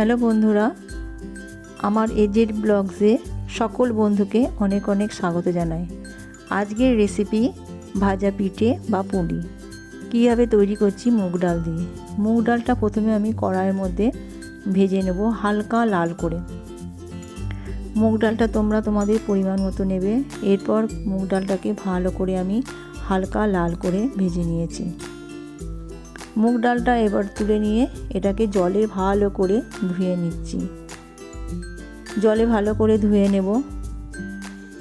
Hello বন্ধুরা, আমার AZ ব্লগসে সকল বন্ধুকে অনেক অনেক স্বাগত জানাই। আজকের রেসিপি ভাজা পিঠে বা পুলি। কীভাবে তৈরি করছি মুগ ডাল দিয়ে? মুগ ডালটা প্রথমে আমি কড়াইয়ের মধ্যে ভেজে নেব হালকা লাল করে। মুগ ডালটা তোমরা তোমাদের পরিমাণ মতো নেবে। এরপর মুগ ডালটাকে ভালো করে আমি হালকা লাল করে ভেজে নিয়েছি। মুগ ডালটা এবার তুলে নিয়ে এটাকে জলে ভালো করে ধুয়ে নিচ্ছি। জলে ভালো করে ধুয়ে নেব।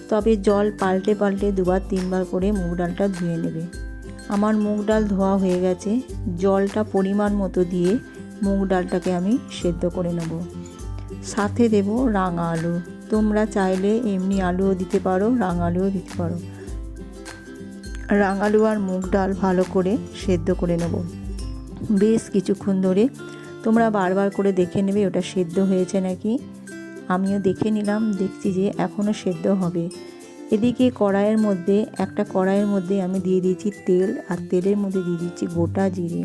তবে জল পাল্টে পাল্টে দুবার তিনবার করে মুগ ডালটা ধুয়ে নেবে। আমার মুগ ডাল ধোয়া হয়ে গেছে। জলটা পরিমাণ মতো দিয়ে মুগ ডালটাকে আমি সেদ্ধ করে নেব। সাথে দেব রাঙা আলু। তোমরা চাইলে এমনি আলুও দিতে পারো, রাঙা আলুও দিতে পারো। রাঙালু আর মুগ ডাল ভালো করে সেদ্ধ করে নেব। বেশ কিছুক্ষণ ধরে তোমরা বারবার করে দেখে নেবে ওটা সেদ্ধ হয়েছে নাকি। আমিও দেখে নিলাম, দেখছি যে এখনও সেদ্ধ হবে। এদিকে কড়াইয়ের মধ্যে, একটা কড়াইয়ের মধ্যে আমি দিয়ে দিয়েছি তেল আর তেলের মধ্যে দিয়ে দিচ্ছি গোটা জিরে।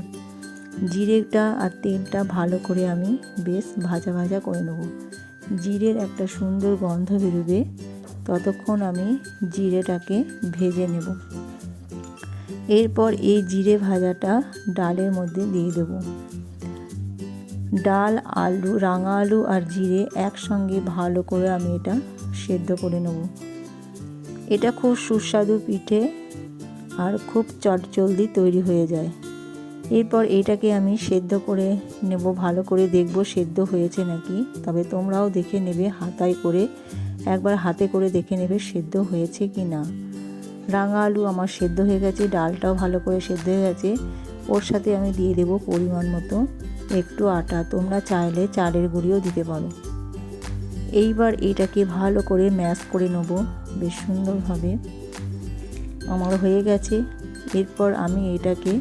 জিরেটা আর তেলটা ভালো করে আমি বেশ ভাজা ভাজা করে নেব। জিরের একটা সুন্দর গন্ধ বেরোবে, ততক্ষণ আমি জিরেটাকে ভেজে নেব। এরপর এই জিরে ভাজাটা ডালের মধ্যে দিয়ে দেব। ডাল, আলু, রাঙা আলু আর জিরে একসঙ্গে ভালো করে আমি এটা সেদ্ধ করে নেব। এটা খুব সুস্বাদু পিঠে আর খুব চটজলদি তৈরি হয়ে যায়। এরপর এটাকে আমি সেদ্ধ করে নেব। ভালো করে দেখব সেদ্ধ হয়েছে নাকি। তবে তোমরাও দেখে নেবে, হাতায় করে, একবার হাতে করে দেখে নেবে সেদ্ধ হয়েছে কি না রাঙা আলু আমার সেদ্ধ হয়ে গেছে, ডালটাও ভালো করে সেদ্ধ হয়ে গেছে। ওর সাথে আমি দিয়ে দেব পরিমাণ মতো একটু আটা, তোমরা চাইলে চালের গুঁড়িও দিতে পারো। এইবার এটাকে ভালো করে ম্যাশ করে নেব, বেশ সুন্দরভাবে। আমার হয়ে গেছে, এরপর আমি এটাকে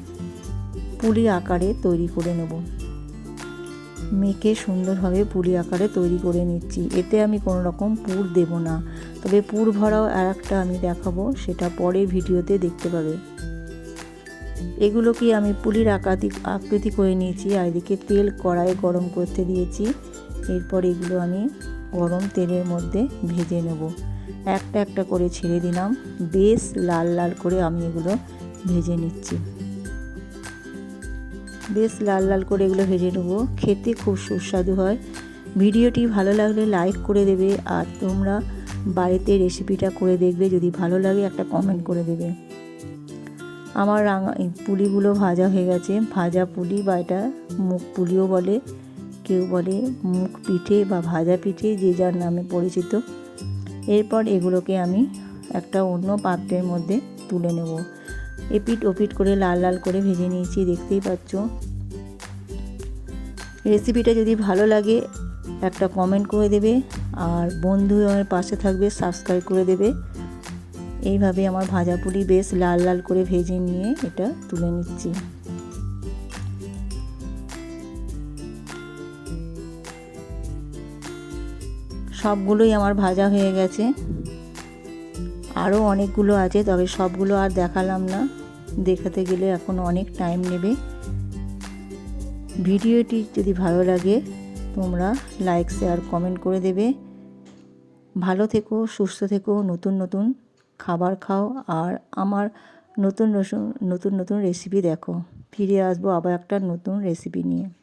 পুলি আকারে তৈরি করে নেব। মেখে সুন্দরভাবে পুলি আকারে তৈরি করে নিচ্ছি। এতে আমি কোনো রকম পুর দেব না। তবে পুর ভরাও আর একটা আমি দেখাবো, সেটা পরে ভিডিওতে দেখতে পাবে। এগুলোকে আমি পুলির আকাতি আকৃতি করে নিয়েছি, আর এদিকে তেল কড়াই গরম করতে দিয়েছি। এরপর এগুলো আমি গরম তেলের মধ্যে ভেজে নেব। একটা একটা করে ছেড়ে দিলাম। বেশ লাল লাল করে আমি এগুলো ভেজে নিচ্ছি। বেশ লাল লাল করে এগুলো ভেজে নেব। খেতে খুব সুস্বাদু হয়। ভিডিওটি ভালো লাগলে লাইক করে দেবে আর তোমরা বাড়িতে রেসিপিটা করে দেখবে, যদি ভালো লাগে একটা কমেন্ট করে দেবে। আমার রাঙা পুলিগুলো ভাজা হয়ে গেছে। ভাজা পুলি বা এটা মুখ পুলিও বলে, কেউ বলে মুখ পিঠে বা ভাজা পিঠে, যে যার নামে পরিচিত। এরপর এগুলোকে আমি একটা অন্য পাত্রের মধ্যে তুলে নেব। এপিট ওপিট করে লাল লাল করে ভেজে নিয়েছি, দেখতেই পাচ্ছ। রেসিপিটা যদি ভালো লাগে, একটা কমেন্ট করে দেবে, আর বন্ধু আমার পাশে থাকবে, সাবস্ক্রাইব করে দেবে। এইভাবে আমার ভাজা পুরি বেশ লাল লাল করে ভেজে নিয়ে এটা তুলে নিচ্ছি। সবগুলোই আমার ভাজা হয়ে গেছে। আরও অনেকগুলো আছে, তবে সবগুলো আর দেখালাম না। দেখাতে গেলে এখন অনেক টাইম নেবে। ভিডিওটি যদি ভালো লাগে, তোমরা লাইক শেয়ার কমেন্ট করে দেবে। ভালো থেকো, সুস্থ থেকো, নতুন নতুন খাবার খাও, আর আমার নতুন নতুন নতুন রেসিপি দেখো। ফিরে আসব আবার একটা নতুন রেসিপি নিয়ে।